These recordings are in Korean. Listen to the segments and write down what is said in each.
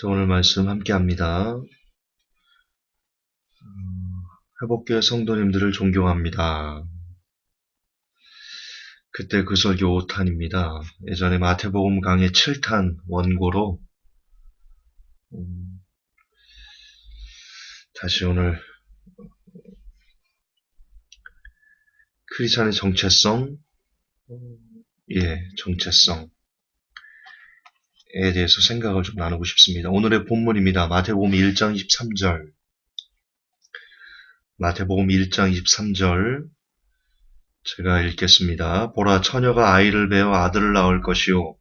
자, 오늘 말씀 함께 합니다. 회복교회 성도님들을 존경합니다. 그때 그 설교 5탄입니다. 예전에 마태복음 강의 7탄 원고로 음, 다시 오늘 크리스찬의 정체성, 예, 정체성 에 대해서 생각을 좀 나누고 싶습니다. 오늘의 본문입니다. 마태복음 1장 23절. 마태복음 1장 23절. 제가 읽겠습니다. 보라 처녀가 아이를 베어 아들을 낳을 것이요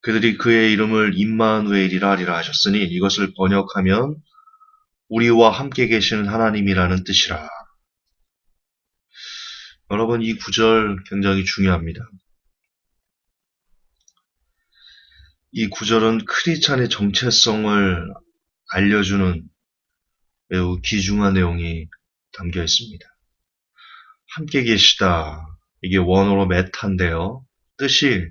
그들이 그의 이름을 임마누엘이라 하리라 하셨으니 이것을 번역하면 우리와 함께 계시는 하나님이라는 뜻이라. 여러분 이 구절 굉장히 중요합니다. 이 구절은 크리스찬의 정체성을 알려주는 매우 귀중한 내용이 담겨 있습니다. 함께 계시다. 이게 원어로 메타인데요. 뜻이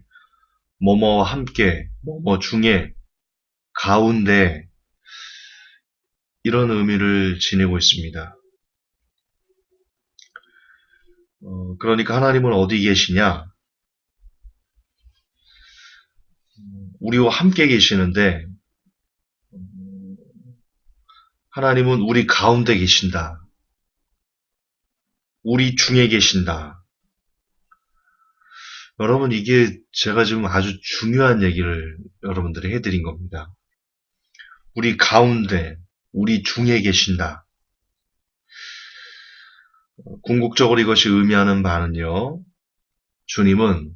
뭐뭐와 함께, 뭐뭐 중에, 가운데 이런 의미를 지니고 있습니다. 어, 그러니까 하나님은 어디 계시냐? 우리와 함께 계시는데 하나님은 우리 가운데 계신다. 우리 중에 계신다. 여러분 이게 제가 지금 아주 중요한 얘기를 여러분들이 해드린 겁니다. 우리 가운데, 우리 중에 계신다. 궁극적으로 이것이 의미하는 바는요. 주님은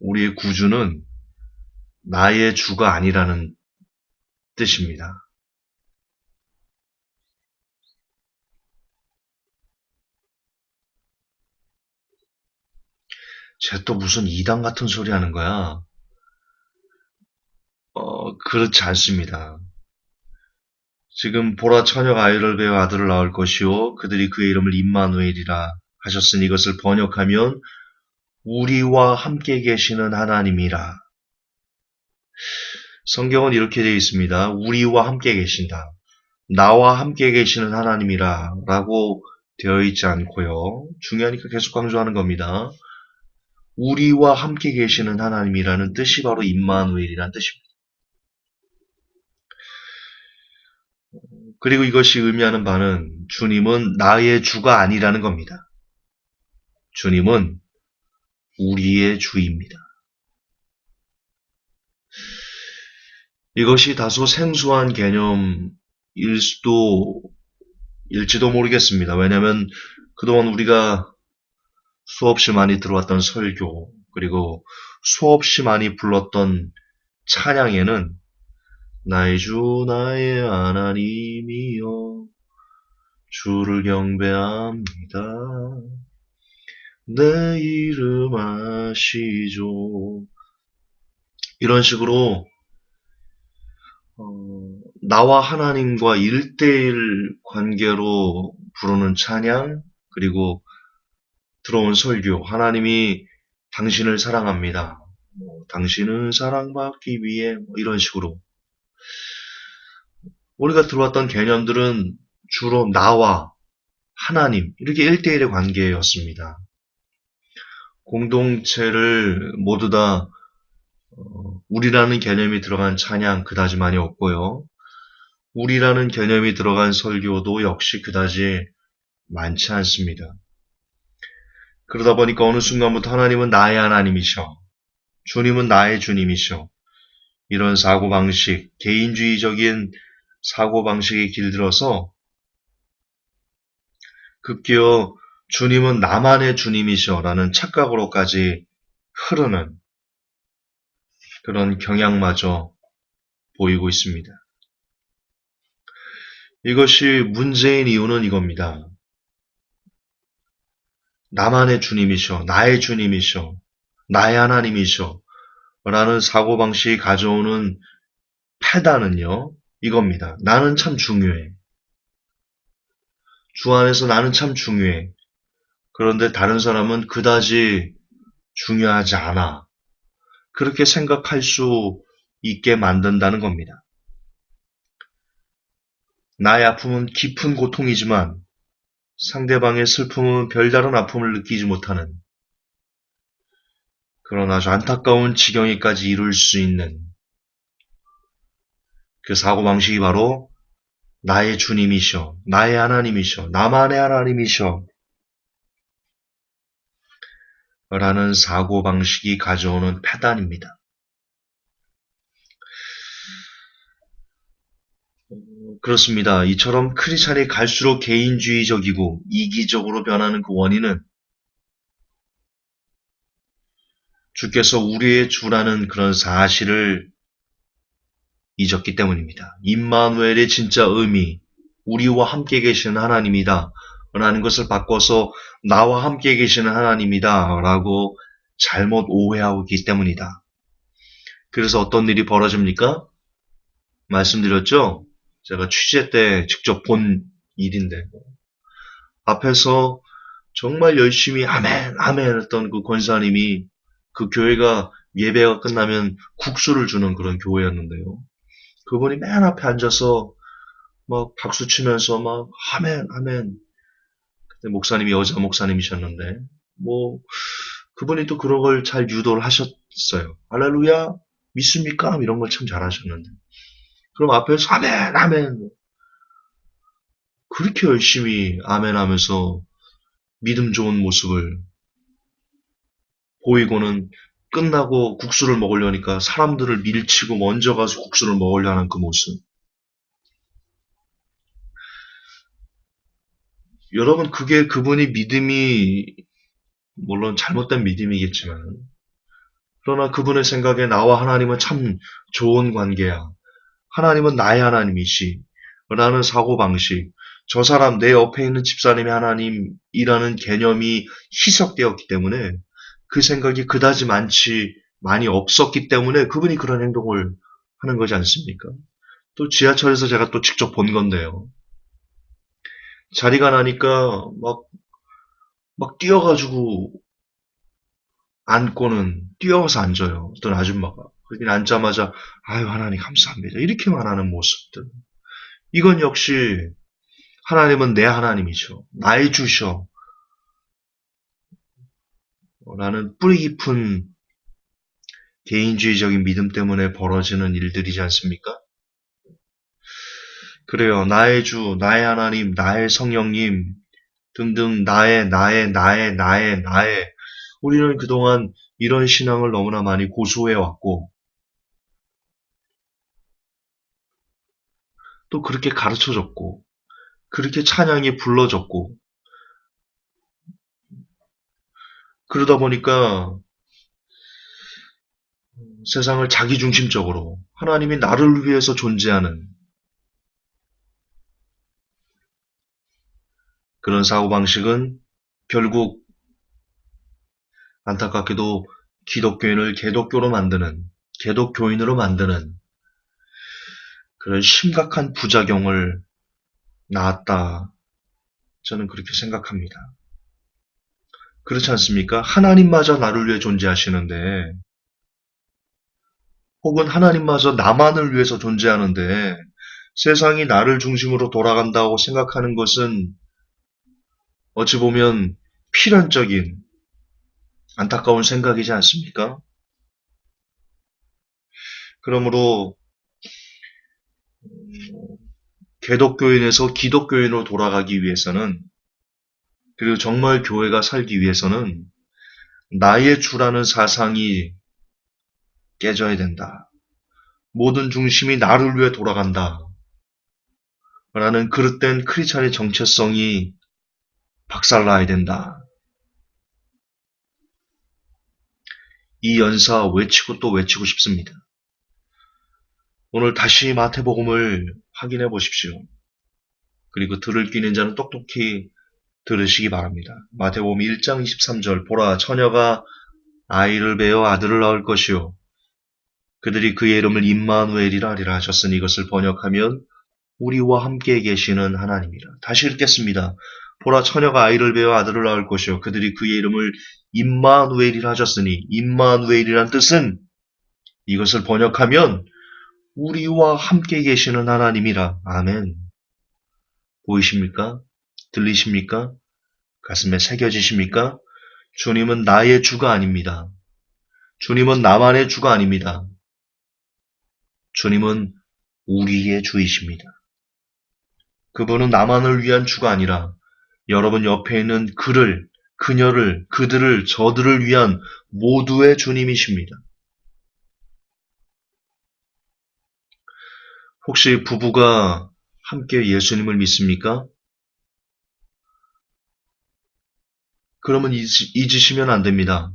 우리의 구주는 나의 주가 아니라는 뜻입니다. 쟤 또 무슨 이단 같은 소리 하는 거야? 어, 그렇지 않습니다. 지금 보라 처녀가 아이를 배어 아들을 낳을 것이요 그들이 그의 이름을 임마누엘이라 하셨으니 이것을 번역하면 우리와 함께 계시는 하나님이라 성경은 이렇게 되어 있습니다. 우리와 함께 계신다. 나와 함께 계시는 하나님이라 라고 되어 있지 않고요. 중요하니까 계속 강조하는 겁니다. 우리와 함께 계시는 하나님이라는 뜻이 바로 임마누엘이라는 뜻입니다. 그리고 이것이 의미하는 바는 주님은 나의 주가 아니라는 겁니다. 주님은 우리의 주입니다. 이것이 다소 생소한 개념일 수도 일지도 모르겠습니다. 왜냐하면 그동안 우리가 수없이 많이 들어왔던 설교 그리고 수없이 많이 불렀던 찬양에는 나의 주 나의 하나님이여 주를 경배합니다. 내 이름 아시죠. 이런 식으로 어, 나와 하나님과 일대일 관계로 부르는 찬양, 그리고 들어온 설교, 하나님이 당신을 사랑합니다. 뭐, 당신은 사랑받기 위해 뭐 이런 식으로 우리가 들어왔던 개념들은 주로 나와 하나님 이렇게 일대일의 관계였습니다. 공동체를 모두 다 어, 우리라는 개념이 들어간 찬양 그다지 많이 없고요. 우리라는 개념이 들어간 설교도 역시 그다지 많지 않습니다. 그러다 보니까 어느 순간부터 하나님은 나의 하나님이셔. 주님은 나의 주님이셔. 이런 사고방식, 개인주의적인 사고방식에 길들어서 급기어 주님은 나만의 주님이셔 라는 착각으로까지 흐르는 그런 경향마저 보이고 있습니다. 이것이 문제인 이유는 이겁니다. 나만의 주님이셔, 나의 주님이셔, 나의 하나님이셔, 라는 사고방식이 가져오는 패단은요, 이겁니다. 나는 참 중요해. 주 안에서 나는 참 중요해. 그런데 다른 사람은 그다지 중요하지 않아. 그렇게 생각할 수 있게 만든다는 겁니다. 나의 아픔은 깊은 고통이지만 상대방의 슬픔은 별다른 아픔을 느끼지 못하는 그런 아주 안타까운 지경에까지 이룰 수 있는 그 사고방식이 바로 나의 주님이셔, 나의 하나님이셔, 나만의 하나님이셔 라는 사고방식이 가져오는 패단입니다. 그렇습니다. 이처럼 크리스찬이 갈수록 개인주의적이고 이기적으로 변하는 그 원인은 주께서 우리의 주라는 그런 사실을 잊었기 때문입니다. 임마누엘의 진짜 의미, 우리와 함께 계시는 하나님이다. 라는 것을 바꿔서 나와 함께 계시는 하나님이다. 라고 잘못 오해하고 있기 때문이다. 그래서 어떤 일이 벌어집니까? 말씀드렸죠? 제가 취재 때 직접 본 일인데 앞에서 정말 열심히 아멘 아멘 했던 그 권사님이 그 교회가 예배가 끝나면 국수를 주는 그런 교회였는데요. 그분이 맨 앞에 앉아서 막 박수 치면서 막 아멘 아멘 목사님이 여자 목사님이셨는데 뭐 그분이 또 그런 걸 잘 유도를 하셨어요. 할렐루야 믿습니까? 이런 걸 참 잘하셨는데 그럼 앞에서 아멘, 아멘. 그렇게 열심히 아멘 하면서 믿음 좋은 모습을 보이고는 끝나고 국수를 먹으려니까 사람들을 밀치고 먼저 가서 국수를 먹으려는 그 모습. 여러분, 그게 그분이 믿음이, 물론 잘못된 믿음이겠지만, 그러나 그분의 생각에 나와 하나님은 참 좋은 관계야. 하나님은 나의 하나님이시. 라는 사고방식. 저 사람, 내 옆에 있는 집사님이 하나님이라는 개념이 희석되었기 때문에 그 생각이 그다지 많지, 많이 없었기 때문에 그분이 그런 행동을 하는 거지 않습니까? 또 지하철에서 제가 또 직접 본 건데요. 자리가 나니까 막, 막 뛰어가지고 앉고는 뛰어서 앉아요. 어떤 아줌마가. 그러긴 앉자마자 아유 하나님 감사합니다. 이렇게 말하는 모습들. 이건 역시 하나님은 내 하나님이죠. 나의 주셔. 라는 뿌리 깊은 개인주의적인 믿음 때문에 벌어지는 일들이지 않습니까? 그래요. 나의 주, 나의 하나님, 나의 성령님 등등 나의, 나의, 나의, 나의, 나의 우리는 그동안 이런 신앙을 너무나 많이 고수해 왔고 또 그렇게 가르쳐 줬고 그렇게 찬양이 불러졌고 그러다 보니까 세상을 자기중심적으로 하나님이 나를 위해서 존재하는 그런 사고방식은 결국 안타깝게도 기독교인을 개독교로 만드는, 개독교인으로 만드는 그런 심각한 부작용을 낳았다. 저는 그렇게 생각합니다. 그렇지 않습니까? 하나님마저 나를 위해 존재하시는데, 혹은 하나님마저 나만을 위해서 존재하는데, 세상이 나를 중심으로 돌아간다고 생각하는 것은 어찌 보면 필연적인 안타까운 생각이지 않습니까? 그러므로 개독교인에서 기독교인으로 돌아가기 위해서는 그리고 정말 교회가 살기 위해서는 나의 주라는 사상이 깨져야 된다. 모든 중심이 나를 위해 돌아간다. 라는 그릇된 크리스찬의 정체성이 박살나야 된다. 이 연사 외치고 또 외치고 싶습니다. 오늘 다시 마태복음을 확인해 보십시오. 그리고 들을 끼는 자는 똑똑히 들으시기 바랍니다. 마태복음 1장 23절 보라 처녀가 아이를 베어 아들을 낳을 것이요 그들이 그의 이름을 임마누엘이라 하리라 하셨으니 이것을 번역하면 우리와 함께 계시는 하나님이라. 다시 읽겠습니다. 보라 처녀가 아이를 베어 아들을 낳을 것이요 그들이 그의 이름을 임마누엘이라 하셨으니 임마누엘이란 뜻은 이것을 번역하면 우리와 함께 계시는 하나님이라. 아멘. 보이십니까? 들리십니까? 가슴에 새겨지십니까? 주님은 나의 주가 아닙니다. 주님은 나만의 주가 아닙니다. 주님은 우리의 주이십니다. 그분은 나만을 위한 주가 아니라 여러분 옆에 있는 그를, 그녀를, 그들을, 저들을 위한 모두의 주님이십니다. 혹시 부부가 함께 예수님을 믿습니까? 그러면 잊- 잊으시면 안 됩니다.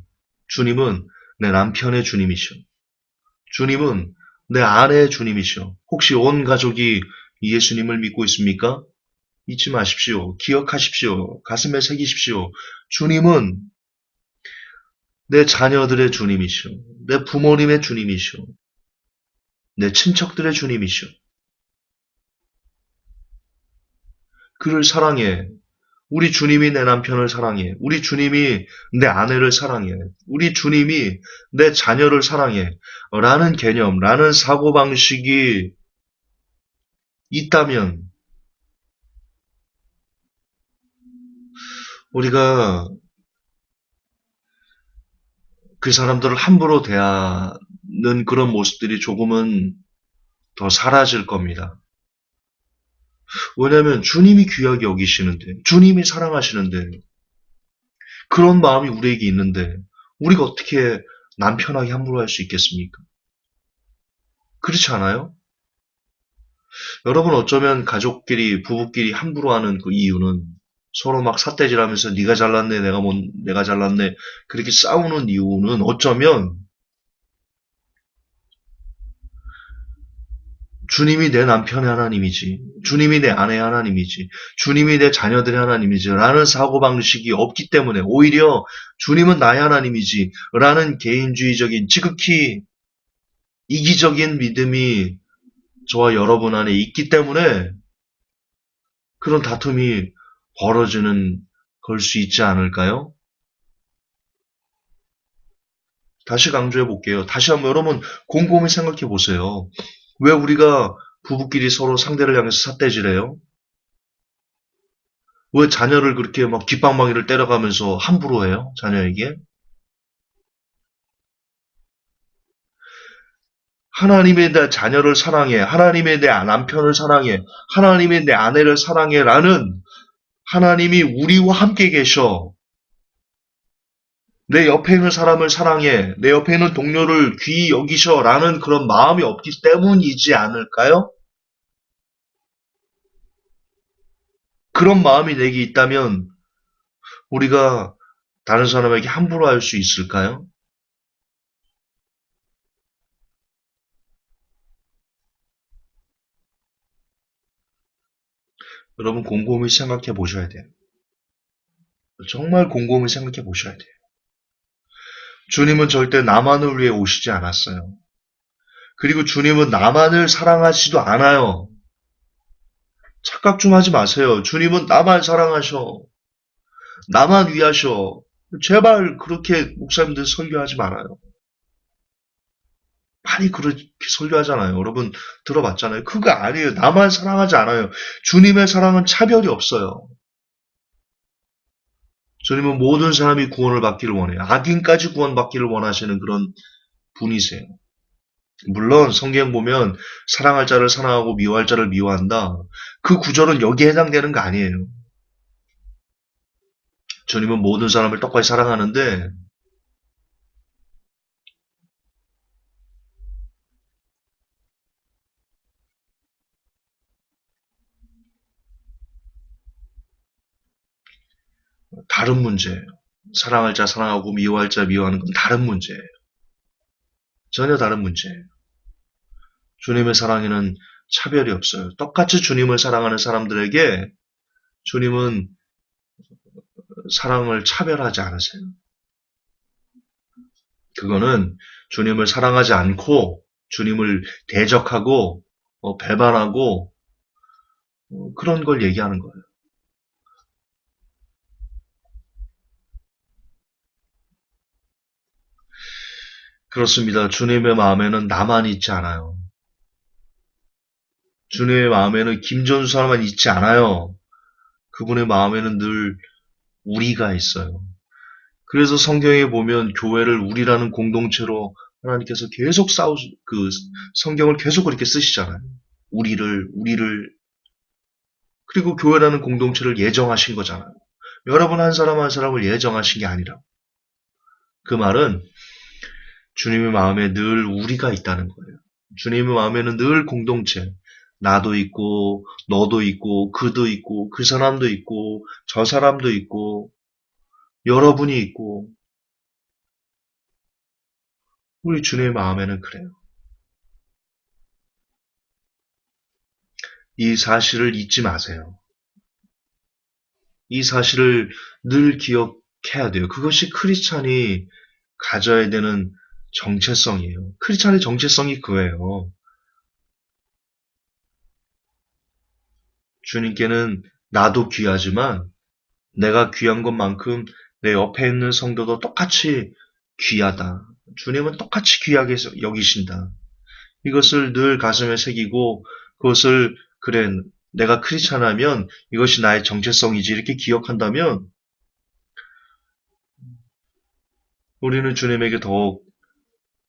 주님은 내 남편의 주님이시오. 주님은 내 아내의 주님이시오. 혹시 온 가족이 예수님을 믿고 있습니까? 잊지 마십시오. 기억하십시오. 가슴에 새기십시오. 주님은 내 자녀들의 주님이시오. 내 부모님의 주님이시오. 내 친척들의 주님이시오. 그를 사랑해. 우리 주님이 내 남편을 사랑해. 우리 주님이 내 아내를 사랑해. 우리 주님이 내 자녀를 사랑해. 라는 개념, 라는 사고방식이 있다면, 우리가 그 사람들을 함부로 대하는 그런 모습들이 조금은 더 사라질 겁니다. 왜냐하면 주님이 귀하게 여기시는데, 주님이 사랑하시는데, 그런 마음이 우리에게 있는데, 우리가 어떻게 남 편하게 함부로 할 수 있겠습니까? 그렇지 않아요? 여러분 어쩌면 가족끼리, 부부끼리 함부로 하는 그 이유는 서로 막 삿대질하면서 네가 잘났네, 내가 못, 내가 잘났네 그렇게 싸우는 이유는 어쩌면 주님이 내 남편의 하나님이지, 주님이 내 아내의 하나님이지, 주님이 내 자녀들의 하나님이지, 라는 사고방식이 없기 때문에 오히려 주님은 나의 하나님이지, 라는 개인주의적인 지극히 이기적인 믿음이 저와 여러분 안에 있기 때문에 그런 다툼이 벌어지는 걸 수 있지 않을까요? 다시 강조해 볼게요. 다시 한번 여러분 곰곰이 생각해 보세요. 왜 우리가 부부끼리 서로 상대를 향해서 삿대질해요? 왜 자녀를 그렇게 막 귓방망이를 때려가면서 함부로 해요? 자녀에게? 하나님의 내 자녀를 사랑해. 하나님의 내 남편을 사랑해. 하나님의 내 아내를 사랑해. 라는 하나님이 우리와 함께 계셔. 내 옆에 있는 사람을 사랑해. 내 옆에 있는 동료를 귀히 여기셔. 라는 그런 마음이 없기 때문이지 않을까요? 그런 마음이 내게 있다면 우리가 다른 사람에게 함부로 할 수 있을까요? 여러분 곰곰이 생각해 보셔야 돼요. 정말 곰곰이 생각해 보셔야 돼요. 주님은 절대 나만을 위해 오시지 않았어요. 그리고 주님은 나만을 사랑하지도 않아요. 착각 좀 하지 마세요. 주님은 나만 사랑하셔. 나만 위하셔. 제발 그렇게 목사님들 설교하지 말아요. 많이 그렇게 설교하잖아요. 여러분 들어봤잖아요. 그거 아니에요. 나만 사랑하지 않아요. 주님의 사랑은 차별이 없어요. 주님은 모든 사람이 구원을 받기를 원해요. 악인까지 구원받기를 원하시는 그런 분이세요. 물론 성경 보면 사랑할 자를 사랑하고 미워할 자를 미워한다. 그 구절은 여기에 해당되는 거 아니에요. 주님은 모든 사람을 똑같이 사랑하는데 다른 문제예요. 사랑할 자 사랑하고 미워할 자 미워하는 건 다른 문제예요. 전혀 다른 문제예요. 주님의 사랑에는 차별이 없어요. 똑같이 주님을 사랑하는 사람들에게 주님은 사랑을 차별하지 않으세요. 그거는 주님을 사랑하지 않고 주님을 대적하고 어, 배반하고 어, 그런 걸 얘기하는 거예요. 그렇습니다. 주님의 마음에는 나만 있지 않아요. 주님의 마음에는 김전수 사람만 있지 않아요. 그분의 마음에는 늘 우리가 있어요. 그래서 성경에 보면 교회를 우리라는 공동체로 하나님께서 계속 싸우, 그 성경을 계속 그렇게 쓰시잖아요. 우리를, 우리를. 그리고 교회라는 공동체를 예정하신 거잖아요. 여러분 한 사람 한 사람을 예정하신 게 아니라. 그 말은 주님의 마음에 늘 우리가 있다는 거예요. 주님의 마음에는 늘 공동체. 나도 있고, 너도 있고, 그도 있고, 그 사람도 있고, 저 사람도 있고, 여러분이 있고, 우리 주님의 마음에는 그래요. 이 사실을 잊지 마세요. 이 사실을 늘 기억해야 돼요. 그것이 크리스찬이 가져야 되는 정체성이에요. 크리스찬의 정체성이 그거예요. 주님께는 나도 귀하지만 내가 귀한 것만큼 내 옆에 있는 성도도 똑같이 귀하다. 주님은 똑같이 귀하게 여기신다. 이것을 늘 가슴에 새기고 그것을 그래 내가 크리스찬하면 이것이 나의 정체성이지 이렇게 기억한다면 우리는 주님에게 더욱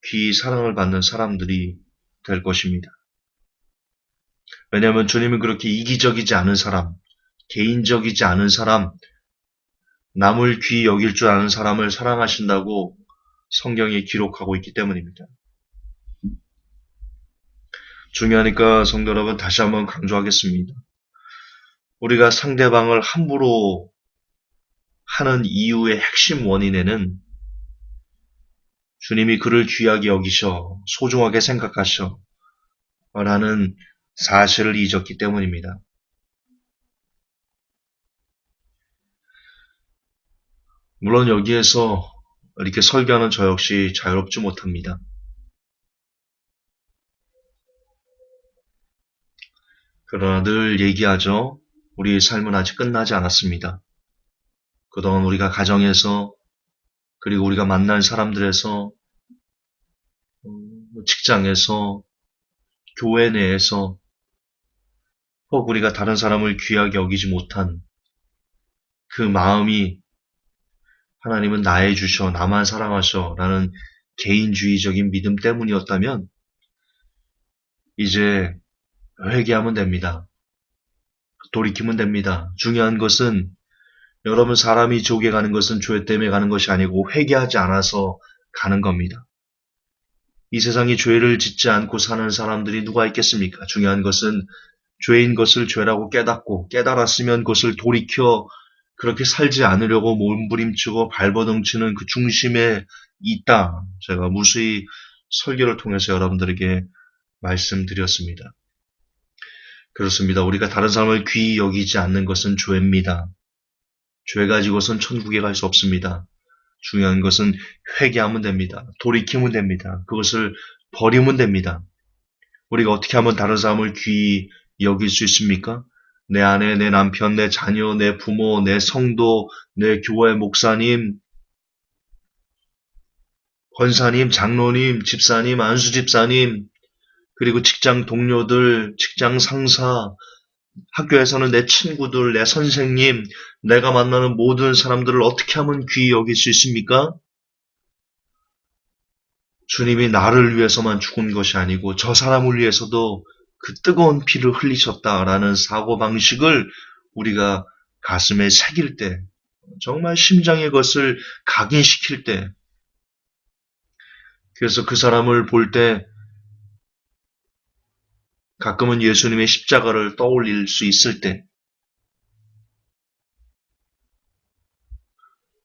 귀히 사랑을 받는 사람들이 될 것입니다. 왜냐하면 주님은 그렇게 이기적이지 않은 사람, 개인적이지 않은 사람, 남을 귀히 여길 줄 아는 사람을 사랑하신다고 성경에 기록하고 있기 때문입니다. 중요하니까 성도 여러분 다시 한번 강조하겠습니다. 우리가 상대방을 함부로 하는 이유의 핵심 원인에는 주님이 그를 귀하게 여기셔, 소중하게 생각하셔, 라는 사실을 잊었기 때문입니다. 물론 여기에서 이렇게 설교하는 저 역시 자유롭지 못합니다. 그러나 늘 얘기하죠. 우리의 삶은 아직 끝나지 않았습니다. 그동안 우리가 가정에서 그리고 우리가 만난 사람들에서 어, 직장에서 교회 내에서 혹 우리가 다른 사람을 귀하게 여기지 못한 그 마음이 하나님은 나에 주셔, 나만 사랑하셔 라는 개인주의적인 믿음 때문이었다면 이제 회개하면 됩니다. 돌이키면 됩니다. 중요한 것은 여러분 사람이 지옥에 가는 것은 죄 때문에 가는 것이 아니고 회개하지 않아서 가는 겁니다. 이 세상에 죄를 짓지 않고 사는 사람들이 누가 있겠습니까? 중요한 것은 죄인 것을 죄라고 깨닫고 깨달았으면 그것을 돌이켜 그렇게 살지 않으려고 몸부림치고 발버둥치는 그 중심에 있다. 제가 무수히 설교를 통해서 여러분들에게 말씀드렸습니다. 그렇습니다. 우리가 다른 사람을 귀히 여기지 않는 것은 죄입니다. 죄 가지고선 천국에 갈 수 없습니다. 중요한 것은 회개하면 됩니다. 돌이키면 됩니다. 그것을 버리면 됩니다. 우리가 어떻게 하면 다른 사람을 귀히 여길 수 있습니까? 내 아내, 내 남편, 내 자녀, 내 부모, 내 성도, 내 교회 목사님, 권사님, 장로님, 집사님, 안수 집사님, 그리고 직장 동료들, 직장 상사, 학교에서는 내 친구들, 내 선생님, 내가 만나는 모든 사람들을 어떻게 하면 귀히 여길 수 있습니까? 주님이 나를 위해서만 죽은 것이 아니고 저 사람을 위해서도 그 뜨거운 피를 흘리셨다라는 사고방식을 우리가 가슴에 새길 때, 정말 심장의 것을 각인시킬 때, 그래서 그 사람을 볼 때, 가끔은 예수님의 십자가를 떠올릴 수 있을 때,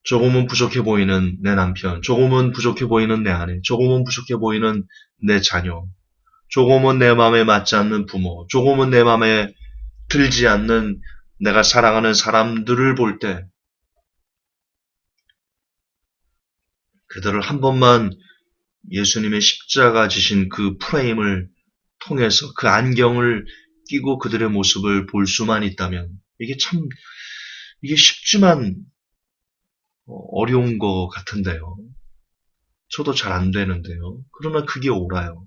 조금은 부족해 보이는 내 남편, 조금은 부족해 보이는 내 아내, 조금은 부족해 보이는 내 자녀, 조금은 내 마음에 맞지 않는 부모, 조금은 내 마음에 들지 않는 내가 사랑하는 사람들을 볼 때, 그들을 한 번만 예수님의 십자가 지신 그 프레임을 통해서 그 안경을 끼고 그들의 모습을 볼 수만 있다면, 이게 참, 이게 쉽지만 어려운 것 같은데요. 저도 잘 안 되는데요. 그러나 그게 옳아요.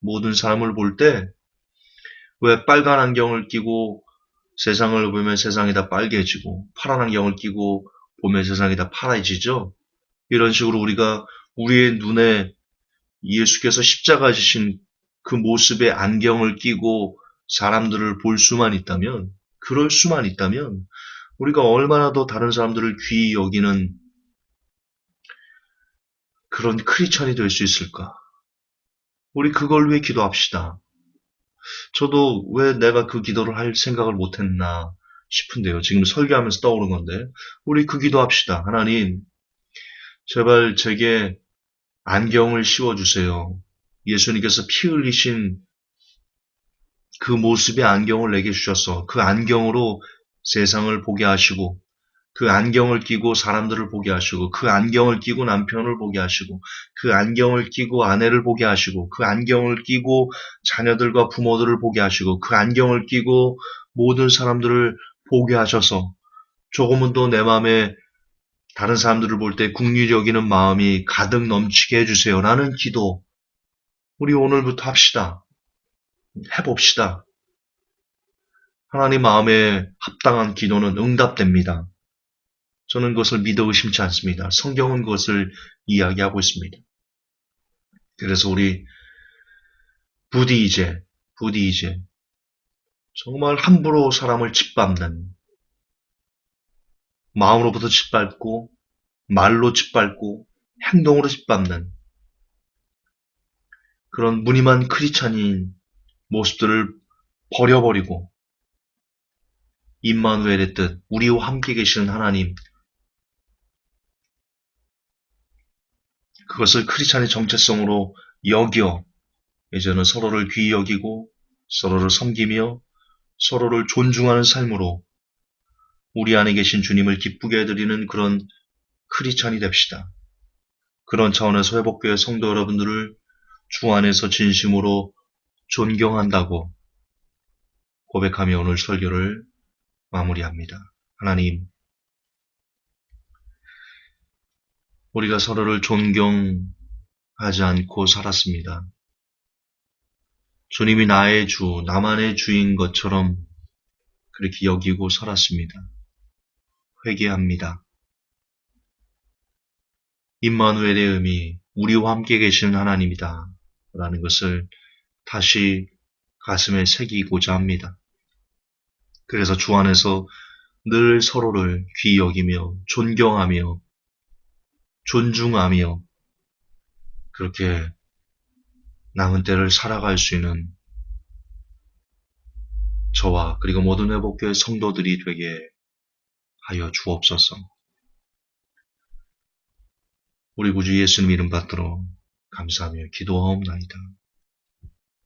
모든 사람을 볼 때 왜 빨간 안경을 끼고 세상을 보면 세상이 다 빨개지고 파란 안경을 끼고 보면 세상이 다 파래지죠? 이런 식으로 우리가 우리의 눈에 예수께서 십자가 지신 그 모습의 안경을 끼고 사람들을 볼 수만 있다면, 그럴 수만 있다면, 우리가 얼마나 더 다른 사람들을 귀히 여기는 그런 크리스천이 될 수 있을까? 우리 그걸 위해 기도합시다. 저도 왜 내가 그 기도를 할 생각을 못했나 싶은데요. 지금 설교하면서 떠오른 건데, 우리 그 기도합시다. 하나님, 제발 제게 안경을 씌워주세요. 예수님께서 피 흘리신 그 모습의 안경을 내게 주셔서 그 안경으로 세상을 보게 하시고 그 안경을 끼고 사람들을 보게 하시고 그 안경을 끼고 남편을 보게 하시고 그 안경을 끼고 아내를 보게 하시고 그 안경을 끼고 자녀들과 부모들을 보게 하시고 그 안경을 끼고 모든 사람들을 보게 하셔서 조금은 더 내 마음에 다른 사람들을 볼 때 국리 여기는 마음이 가득 넘치게 해주세요. 라는 기도 우리 오늘부터 합시다. 해봅시다. 하나님 마음에 합당한 기도는 응답됩니다. 저는 그것을 믿어 의심치 않습니다. 성경은 그것을 이야기하고 있습니다. 그래서 우리 부디 이제, 부디 이제, 정말 함부로 사람을 짓밟는, 마음으로부터 짓밟고, 말로 짓밟고, 행동으로 짓밟는, 그런 무늬만 크리찬인 모습들을 버려버리고, 임마누엘의 뜻, 우리와 함께 계시는 하나님, 그것을 크리스찬의 정체성으로 여겨 이제는 서로를 귀히 여기고 서로를 섬기며 서로를 존중하는 삶으로 우리 안에 계신 주님을 기쁘게 해드리는 그런 크리스찬이 됩시다. 그런 차원에서 회복교회 성도 여러분들을 주 안에서 진심으로 존경한다고 고백하며 오늘 설교를 마무리합니다. 하나님, 우리가 서로를 존경하지 않고 살았습니다. 주님이 나의 주, 나만의 주인 것처럼 그렇게 여기고 살았습니다. 회개합니다. 임마누엘의 의미, 우리와 함께 계시는 하나님이다. 라는 것을 다시 가슴에 새기고자 합니다. 그래서 주 안에서 늘 서로를 귀히 여기며 존경하며 존중하며 그렇게 남은 때를 살아갈 수 있는 저와 그리고 모든 회복교회 성도들이 되게 하여 주옵소서. 우리 구주 예수님 이름 받들어 감사하며 기도하옵나이다.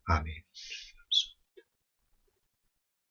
아멘.